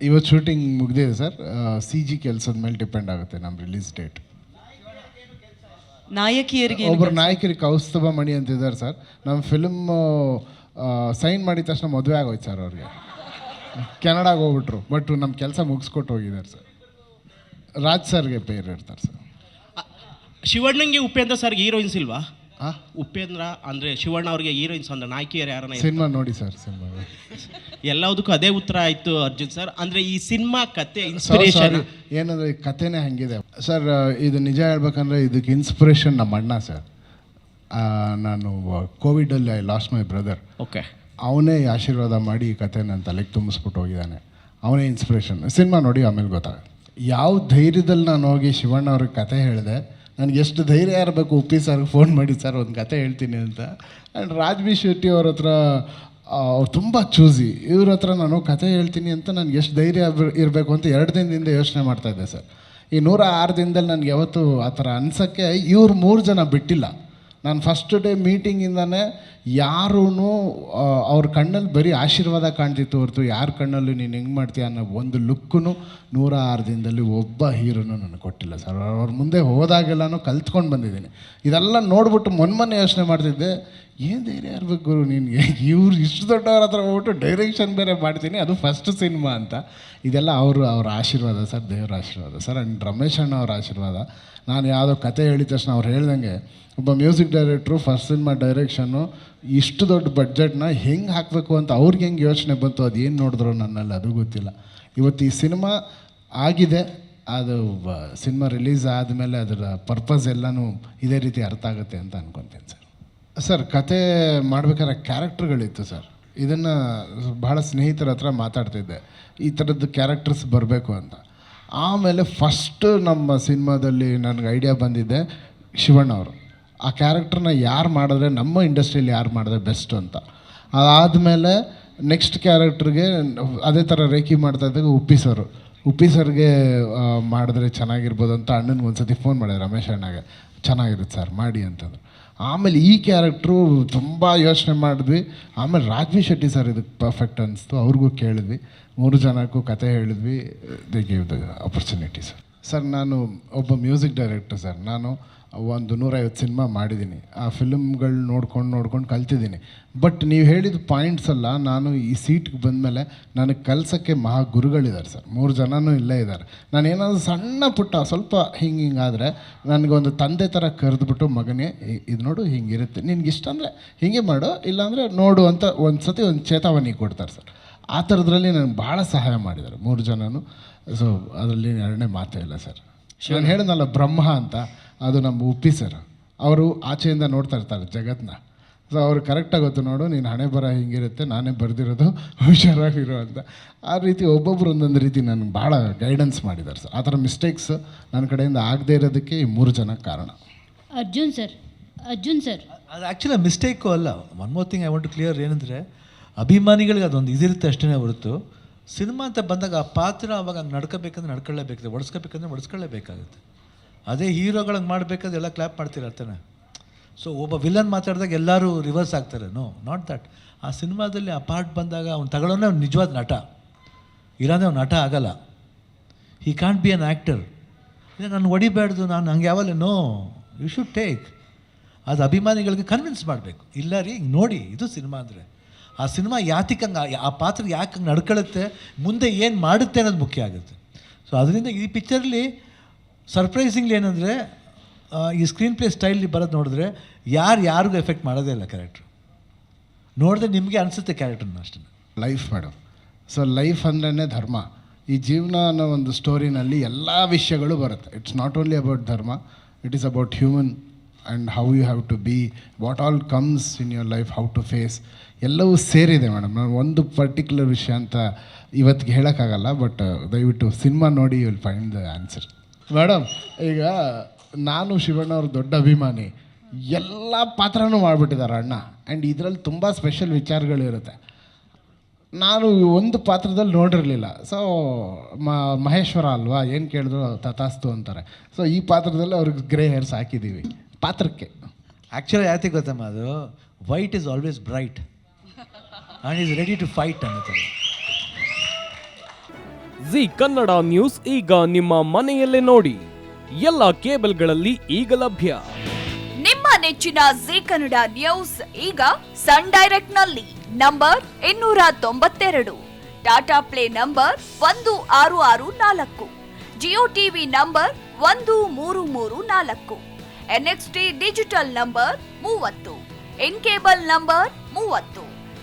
ಇವತ್ತು ಶೂಟಿಂಗ್ ಮುಗಿದಿದೆ sir C G ಕೆಲಸದ ಮೇಲೆ ಡಿಪೆಂಡ್ ಆಗುತ್ತೆ ನಮ್ಮ ರಿಲೀಸ್ ಡೇಟ್ ನಾಯಕಿಯರಿಗೆ ಒಬ್ಬರು ನಾಯಕರಿಗೆ ಕೌಸ್ತುಭ ಮಣಿ ಅಂತಿದ್ದಾರೆ ಸರ್ ನಮ್ಮ ಫಿಲ್ಮ್ ಸೈನ್ ಮಾಡಿದ ತಕ್ಷಣ ಮದುವೆ ಆಗೋಯ್ತು ಸರ್ ಅವ್ರಿಗೆ. ಕೆನಡಾಗೆ ಹೋಗ್ಬಿಟ್ರು ಬಟ್ ನಮ್ಮ ಕೆಲಸ ಮುಗಿಸ್ಕೊಟ್ಟು ಹೋಗಿದ್ದಾರೆ ಸರ್ ರಾಜ್ ಸರ್ಗೆ ಪೇರ್ ಇರ್ತಾರೆ ಸರ್ ಶಿವಣ್ಣಂಗೆ ಉಪೇಂದ್ರ ಸರ್ಗೆ ಹೀರೋಯಿನ್ಸ್ ಇಲ್ವಾ? ಉಪೇಂದ್ರ ಅಂದ್ರೆ ಶಿವಣ್ಣ ಅವರಿಗೆ ಹೀರೋಯಿನ್ಸ್ ಅಂದ್ರೆ ನಾಯಕಿಯರು ಯಾರನ್ನ ಸಿನಿಮಾ ನೋಡಿ ಸರ್ ಸಿನಿಮಾ ಎಲ್ಲದಕ್ಕೂ ಅದೇ ಉತ್ತರ ಆಯ್ತು ಅರ್ಜುನ್ ಸರ್. ಅಂದ್ರೆ ಈ ಸಿನಿಮಾ ಕತೆ ಇನ್ಸ್ಪಿರೇಷನ್ ಏನಂದ್ರೆ ಈ ಕಥೆನೇ ಹಂಗಿದೆ. ಸರ್ ಇದು ನಿಜ ಹೇಳ್ಬೇಕಂದ್ರೆ ಇದಕ್ಕೆ ಇನ್ಸ್ಪಿರೇಷನ್ ನಮ್ಮ ಅಣ್ಣ ಸರ್. ನಾನು ನಾನು ಕೋವಿಡಲ್ಲಿ I lost my brother okay ಅವನೇ ಆಶೀರ್ವಾದ ಮಾಡಿ ಈ ಕತೆ ನನ್ನ ತಲೆಗೆ ತುಂಬಿಸ್ಬಿಟ್ಟು ಹೋಗಿದ್ದಾನೆ. ಅವನೇ ಇನ್ಸ್ಪಿರೇಷನ್ ಸಿನಿಮಾ ನೋಡಿ ಆಮೇಲೆ ಗೊತ್ತಾಗುತ್ತೆ. ಯಾವ ಧೈರ್ಯದಲ್ಲಿ ನಾನು ಹೋಗಿ ಶಿವಣ್ಣ ಅವ್ರಿಗೆ ಕತೆ ಹೇಳಿದೆ ನನಗೆ ಎಷ್ಟು ಧೈರ್ಯ ಇರಬೇಕು, ಉಪ್ಪಿ ಸರ್ಗೆ ಫೋನ್ ಮಾಡಿ ಸರ್ ಒಂದು ಕತೆ ಹೇಳ್ತೀನಿ ಅಂತ. ಆ್ಯಂಡ್ ರಾಜ್ಬಿ ಶೆಟ್ಟಿ ಅವ್ರ ಹತ್ರ ಅವ್ರು ತುಂಬ ಚೂಸಿ ಇವ್ರ ಹತ್ರ ನಾನು ಕತೆ ಹೇಳ್ತೀನಿ ಅಂತ ನನಗೆ ಎಷ್ಟು ಧೈರ್ಯ ಇರಬೇಕು ಅಂತ ಎರಡು ದಿನದಿಂದ ಯೋಚನೆ ಮಾಡ್ತಾಯಿದ್ದೆ ಸರ್ ಈ ನೂರ ಆರು ದಿನದಲ್ಲಿ ನನಗೆ ಯಾವತ್ತೂ ಆ ಥರ ಅನ್ಸೋಕ್ಕೆ ಇವ್ರು ಮೂರು ಜನ ಬಿಟ್ಟಿಲ್ಲ. ನಾನು ಫಸ್ಟ್ ಡೇ ಮೀಟಿಂಗಿಂದನೇ ಯಾರೂ ಅವ್ರ ಕಣ್ಣಲ್ಲಿ ಬರೀ ಆಶೀರ್ವಾದ ಕಾಣ್ತಿತ್ತು ಹೊರತು ಯಾರ ಕಣ್ಣಲ್ಲಿ ನೀನು ಹೆಂಗೆ ಮಾಡ್ತೀಯ ಅನ್ನೋ ಒಂದು ಲುಕ್ಕೂ ನೂರ ಆರು ದಿನದಲ್ಲಿ ಒಬ್ಬ ಹೀರೋನು ನನಗೆ ಕೊಟ್ಟಿಲ್ಲ ಸರ್. ಅವ್ರ ಮುಂದೆ ಹೋದಾಗೆಲ್ಲನೂ ಕಲ್ತ್ಕೊಂಡು ಬಂದಿದ್ದೀನಿ. ಇದೆಲ್ಲ ನೋಡ್ಬಿಟ್ಟು ಮೊನ್ನೆ ಯೋಚನೆ ಮಾಡ್ತಿದ್ದೆ ಏನು ಧೈರ್ಯ ಇರ್ಬೇಕು ಗುರು ನಿನಗೆ? ಇವ್ರು ಇಷ್ಟು ದೊಡ್ಡವ್ರ ಹತ್ರ ಹೋಗ್ಬಿಟ್ಟು ಡೈರೆಕ್ಷನ್ ಬೇರೆ ಮಾಡ್ತೀನಿ, ಅದು ಫಸ್ಟ್ ಸಿನಿಮಾ ಅಂತ. ಇದೆಲ್ಲ ಅವರು, ಅವ್ರ ಆಶೀರ್ವಾದ ಸರ್, ದೇವ್ರ ಆಶೀರ್ವಾದ. ಸರ್ ಆ್ಯಂಡ್ ರಮೇಶ್ ಅಣ್ಣ ಅವ್ರ ಆಶೀರ್ವಾದ. ನಾನು ಯಾವುದೋ ಕತೆ ಹೇಳಿದ ತಕ್ಷಣ ಅವ್ರು ಹೇಳ್ದಂಗೆ, ಒಬ್ಬ ಮ್ಯೂಸಿಕ್ ಡೈರೆಕ್ಟ್ರು ಫಸ್ಟ್ ಸಿನಿಮಾ ಡೈರೆಕ್ಷನ್ನು ಇಷ್ಟು ದೊಡ್ಡ ಬಡ್ಜೆಟ್ನ ಹೆಂಗೆ ಹಾಕಬೇಕು ಅಂತ ಅವ್ರಿಗೆ ಹೆಂಗೆ ಯೋಚನೆ ಬಂತು, ಅದು ಏನು ನೋಡಿದ್ರು ನನ್ನಲ್ಲಿ ಅದು ಗೊತ್ತಿಲ್ಲ. ಇವತ್ತು ಈ ಸಿನಿಮಾ ಆಗಿದೆ, ಅದು ಸಿನಿಮಾ ರಿಲೀಸ್ ಆದಮೇಲೆ ಅದರ ಪರ್ಪಸ್ ಎಲ್ಲನೂ ಇದೇ ರೀತಿ ಅರ್ಥ ಆಗುತ್ತೆ ಅಂತ ಅನ್ಕೊತೀನಿ ಸರ್. ಸರ್, ಕತೆ ಮಾಡ್ಬೇಕಾದ್ರೆ ಕ್ಯಾರೆಕ್ಟರ್ಗಳಿತ್ತು ಸರ್. ಇದನ್ನು ಬಹಳ ಸ್ನೇಹಿತರ ಹತ್ರ ಮಾತಾಡ್ತಿದ್ದೆ. ಈ ಥರದ್ದು ಕ್ಯಾರೆಕ್ಟರ್ಸ್ ಬರಬೇಕು ಅಂತ. ಆಮೇಲೆ ಫಸ್ಟ್ ನಮ್ಮ ಸಿನಿಮಾದಲ್ಲಿ ನನಗೆ ಐಡಿಯಾ ಬಂದಿದ್ದೆ ಶಿವಣ್ಣ ಅವರು. ಆ ಕ್ಯಾರೆಕ್ಟರ್ನ ಯಾರು ಮಾಡಿದ್ರೆ, ನಮ್ಮ ಇಂಡಸ್ಟ್ರಿಯಲ್ಲಿ ಯಾರು ಮಾಡಿದ್ರೆ ಬೆಸ್ಟ್ ಅಂತ. ಅದಾದಮೇಲೆ ನೆಕ್ಸ್ಟ್ ಕ್ಯಾರೆಕ್ಟ್ರಿಗೆ ಅದೇ ಥರ ರೇಖಿ ಮಾಡ್ತಾ ಇದ್ದಾಗ ಉಪ್ಪಿ ಸರು. ಉಪ್ಪಿ ಸರ್ಗೆ ಮಾಡಿದ್ರೆ ಚೆನ್ನಾಗಿರ್ಬೋದು ಅಂತ ಅಣ್ಣನಿಗೆ ಒಂದು ಸತಿ ಫೋನ್ ಮಾಡಿದೆ ರಮೇಶ್ ಅಣ್ಣಗೆ. ಚೆನ್ನಾಗಿರುತ್ತೆ ಸರ್, ಮಾಡಿ ಅಂತಂದ್ರು ಆಮೇಲೆ ಈ ಕ್ಯಾರೆಕ್ಟ್ರು ತುಂಬ ಯೋಚನೆ ಮಾಡಿದ್ವಿ. ಆಮೇಲೆ ರಾಜ್ವಿ ಶೆಟ್ಟಿ ಸರ್ ಇದಕ್ಕೆ ಪರ್ಫೆಕ್ಟ್ ಅನಿಸ್ತು. ಅವ್ರಿಗೂ ಕೇಳಿದ್ವಿ. ಮೂರು ಜನಕ್ಕೂ ಕತೆ ಹೇಳಿದ್ವಿ. They gave the opportunity sir sir ನಾನು ಒಬ್ಬ ಮ್ಯೂಸಿಕ್ ಡೈರೆಕ್ಟರ್ ಸರ್ ನಾನು ಒಂದು ನೂರೈವತ್ತು ಸಿನಿಮಾ ಮಾಡಿದ್ದೀನಿ. ಆ ಫಿಲ್ಮ್ಗಳು ನೋಡ್ಕೊಂಡು ನೋಡ್ಕೊಂಡು ಕಲ್ತಿದ್ದೀನಿ. ಬಟ್ ನೀವು ಹೇಳಿದ ಪಾಯಿಂಟ್ಸ್ ಎಲ್ಲ ನಾನು ಈ ಸೀಟ್ಗೆ ಬಂದಮೇಲೆ ನನಗೆ ಕಲ್ಸೋಕ್ಕೆ ಮಹಾ ಗುರುಗಳಿದ್ದಾರೆ ಸರ್ ಮೂರು ಜನನೂ ಇಲ್ಲೇ ಇದ್ದಾರೆ ನಾನು ಏನಾದರೂ ಸಣ್ಣ ಪುಟ್ಟ, ಸ್ವಲ್ಪ ಹಿಂಗೆ ಹಿಂಗಾದರೆ ನನಗೊಂದು ತಂದೆ ಥರ ಕರೆದ್ಬಿಟ್ಟು ಮಗನೇ ಇದು ನೋಡು ಹಿಂಗಿರುತ್ತೆ ನಿನಗಿಷ್ಟ ಅಂದರೆ ಹಿಂಗೆ ಮಾಡು. ಇಲ್ಲಾಂದರೆ ನೋಡು ಅಂತ ಒಂದು ಸತಿ ಒಂದು ಚೇತಾವಣಿ ಕೊಡ್ತಾರೆ ಸರ್ ಆ ಥರದ್ರಲ್ಲಿ ನನಗೆ ಭಾಳ ಸಹಾಯ ಮಾಡಿದ್ದಾರೆ ಮೂರು ಜನನು. ಸೊ ಅದರಲ್ಲಿ ಎರಡನೇ ಮಾತೇ ಇಲ್ಲ ಸರ್. ನಾನು ಹೇಳಿದ್ನಲ್ಲ ಬ್ರಹ್ಮ ಅಂತ. ಅದು ನಮ್ಮ ಉಪ್ಪಿ ಸರ್ ಅವರು ಆಚೆಯಿಂದ ನೋಡ್ತಾ ಇರ್ತಾರೆ ಜಗತ್ತನ್ನ ಸೊ ಅವ್ರು ಕರೆಕ್ಟಾಗಿ ಗೊತ್ತು ನೋಡು ನೀನು ಹಣೆ ಬರ ಹಿಂಗಿರುತ್ತೆ ನಾನೇ ಬರೆದಿರೋದು ಹುಷಾರಾಗಿರೋ ಅಂತ. ಆ ರೀತಿ ಒಬ್ಬೊಬ್ರು ಒಂದೊಂದು ರೀತಿ ನನಗೆ ಭಾಳ ಗೈಡೆನ್ಸ್ ಮಾಡಿದ್ದಾರೆ ಸರ್ ಆ ಥರ ಮಿಸ್ಟೇಕ್ಸ್ ನನ್ನ ಕಡೆಯಿಂದ ಆಗದೇ ಇರೋದಕ್ಕೆ ಈ ಮೂರು ಜನ ಕಾರಣ. ಅರ್ಜುನ್ ಸರ್ ಅರ್ಜುನ್ ಸರ್ ಅದು ಆ್ಯಕ್ಚುಲಿ ಮಿಸ್ಟೇಕು ಅಲ್ಲ. One more thing I want to clear ಏನಂದರೆ ಅಭಿಮಾನಿಗಳಿಗೆ ಅದೊಂದು ಇದಿರುತ್ತೆ ಅಷ್ಟೇ ಹೊರತು. ಸಿನಿಮಾ ಅಂತ ಬಂದಾಗ ಆ ಪಾತ್ರ ಅವಾಗ ಹಂಗೆ ನಡ್ಕೋಬೇಕಂದ್ರೆ ನಡ್ಕೊಳ್ಳೇಬೇಕಾಗುತ್ತೆ ಒಡಿಸ್ಕೋಬೇಕಂದ್ರೆ ಒಡಿಸ್ಕೊಳ್ಳೇಬೇಕಾಗುತ್ತೆ. ಅದೇ ಹೀರೋಗಳಂಗೆ ಮಾಡಬೇಕಾದ್ರೆ ಎಲ್ಲ ಕ್ಲ್ಯಾಪ್ ಮಾಡ್ತೀರ ಸೊ ಒಬ್ಬ ವಿಲನ್ ಮಾತಾಡಿದಾಗ ಎಲ್ಲರೂ ರಿವರ್ಸ್ ಆಗ್ತಾರೆ. ನೋ ನಾಟ್ ದಟ್ ಆ ಸಿನಿಮಾದಲ್ಲಿ ಆ ಪಾರ್ಟ್ ಬಂದಾಗ ಅವ್ನು ತಗೊಳ್ಳೋನೇ ಅವ್ನು ನಿಜವಾದ ನಟ. ಇಲ್ಲಾಂದರೆ ಅವ್ನು ನಟ ಆಗಲ್ಲ. He can't be an actor ಇಲ್ಲ, ನಾನು ಹೊಡಿಬಾರ್ದು ನಾನು ಹಂಗೆ ಯಾವಲ್ಲ? ನೋ ಯು ಶುಡ್ ಟೇಕ್ ಅದು ಅಭಿಮಾನಿಗಳಿಗೆ ಕನ್ವಿನ್ಸ್ ಮಾಡಬೇಕು. ಇಲ್ಲ ರೀ ನೋಡಿ, ಇದು ಸಿನಿಮಾ ಅಂದರೆ. ಆ ಸಿನಿಮಾ ಯಾತಿಕಂಗೆ, ಆ ಪಾತ್ರ ಯಾಕೆ ನಡ್ಕೊಳ್ಳುತ್ತೆ, ಮುಂದೆ ಏನು ಮಾಡುತ್ತೆ ಅನ್ನೋದು ಮುಖ್ಯ ಆಗುತ್ತೆ. ಸೊ ಅದರಿಂದ ಈ ಪಿಕ್ಚರ್ಲಿ ಸರ್ಪ್ರೈಸಿಂಗ್ಲಿ ಏನಂದರೆ ಈ ಸ್ಕ್ರೀನ್ ಪ್ಲೇ ಸ್ಟೈಲಲ್ಲಿ ಬರೋದು ನೋಡಿದ್ರೆ ಯಾರು ಯಾರಿಗೂ ಎಫೆಕ್ಟ್ ಮಾಡೋದೇ ಇಲ್ಲ ಕ್ಯಾರೆಕ್ಟ್ರ್ ನೋಡಿದ್ರೆ ನಿಮಗೆ ಅನಿಸುತ್ತೆ ಕ್ಯಾರೆಕ್ಟರ್ನ ಅಷ್ಟೇ. ಲೈಫ್ ಮೇಡಮ್ ಸೊ ಲೈಫ್ ಅಂದ್ರೇ ಧರ್ಮ. ಈ ಜೀವನ ಅನ್ನೋ ಒಂದು ಸ್ಟೋರಿನಲ್ಲಿ ಎಲ್ಲ ವಿಷಯಗಳು ಬರುತ್ತೆ. It's not only about dharma it is about human and how you have to be what all comes in your life how to face ಎಲ್ಲವೂ ಸೇರಿದೆ ಮೇಡಮ್. ನಾನು ಒಂದು ಪರ್ಟಿಕ್ಯುಲರ್ ವಿಷಯ ಅಂತ ಇವತ್ತಿಗೆ ಹೇಳೋಕ್ಕಾಗಲ್ಲ ಬಟ್ ದಯವಿಟ್ಟು ಸಿನಿಮಾ ನೋಡಿ will find the answer madam, ಈಗ ನಾನು ಶಿವಣ್ಣ ಅವ್ರ ದೊಡ್ಡ ಅಭಿಮಾನಿ, ಎಲ್ಲ ಪಾತ್ರನೂ ಮಾಡಿಬಿಟ್ಟಿದ್ದಾರೆ ಅಣ್ಣ. ಆ್ಯಂಡ್ ಇದರಲ್ಲಿ ತುಂಬ ಸ್ಪೆಷಲ್ ವಿಚಾರಗಳಿರುತ್ತೆ ನಾನು ಒಂದು ಪಾತ್ರದಲ್ಲಿ ನೋಡಿರಲಿಲ್ಲ. ಸೊ ಮ, ಮಹೇಶ್ವರ ಅಲ್ವಾ, ಏನು ಕೇಳಿದ್ರು ತಥಾಸ್ತು ಅಂತಾರೆ. ಸೊ ಈ ಪಾತ್ರದಲ್ಲಿ ಅವ್ರಿಗೆ ಗ್ರೇ ಹೇರ್ಸ್ ಹಾಕಿದ್ದೀವಿ. ಪಾತ್ರಕ್ಕೆ. ಆ್ಯಕ್ಚುಲಿ ಯಾತಿ ಗೊತ್ತಮ್ಮ ಅದು white is always bright and is ready to fight ಅನ್ನೋದು ಜಿ ಕನ್ನಡ ನ್ಯೂಸ್ ಈಗ ನಿಮ್ಮ ಮನೆಯಲ್ಲೇ ನೋಡಿ. ಎಲ್ಲ ಕೇಬಲ್ಗಳಲ್ಲಿ ಈಗ ಲಭ್ಯ. ನಿಮ್ಮ ನೆಚ್ಚಿನ ಜಿ ಕನ್ನಡ ನ್ಯೂಸ್ ಈಗ ಸನ್ ಡೈರೆಕ್ಟ್ನಲ್ಲಿ ನಂಬರ್ ಇನ್ನೂರ ತೊಂಬತ್ತೆರಡು. ಟಾಟಾ ಪ್ಲೇ ನಂಬರ್ ಒಂದು ಆರು ಆರು ನಾಲ್ಕು. ಜಿಯೋ ಟಿವಿ ನಂಬರ್ ಒಂದು ಮೂರು ಮೂರು ನಾಲ್ಕು. ಎನ್ಎಕ್ಸ್ಟಿ ಡಿಜಿಟಲ್ ನಂಬರ್ ಮೂವತ್ತು. ಇನ್ ಕೇಬಲ್ ನಂಬರ್ ಮೂವತ್ತು.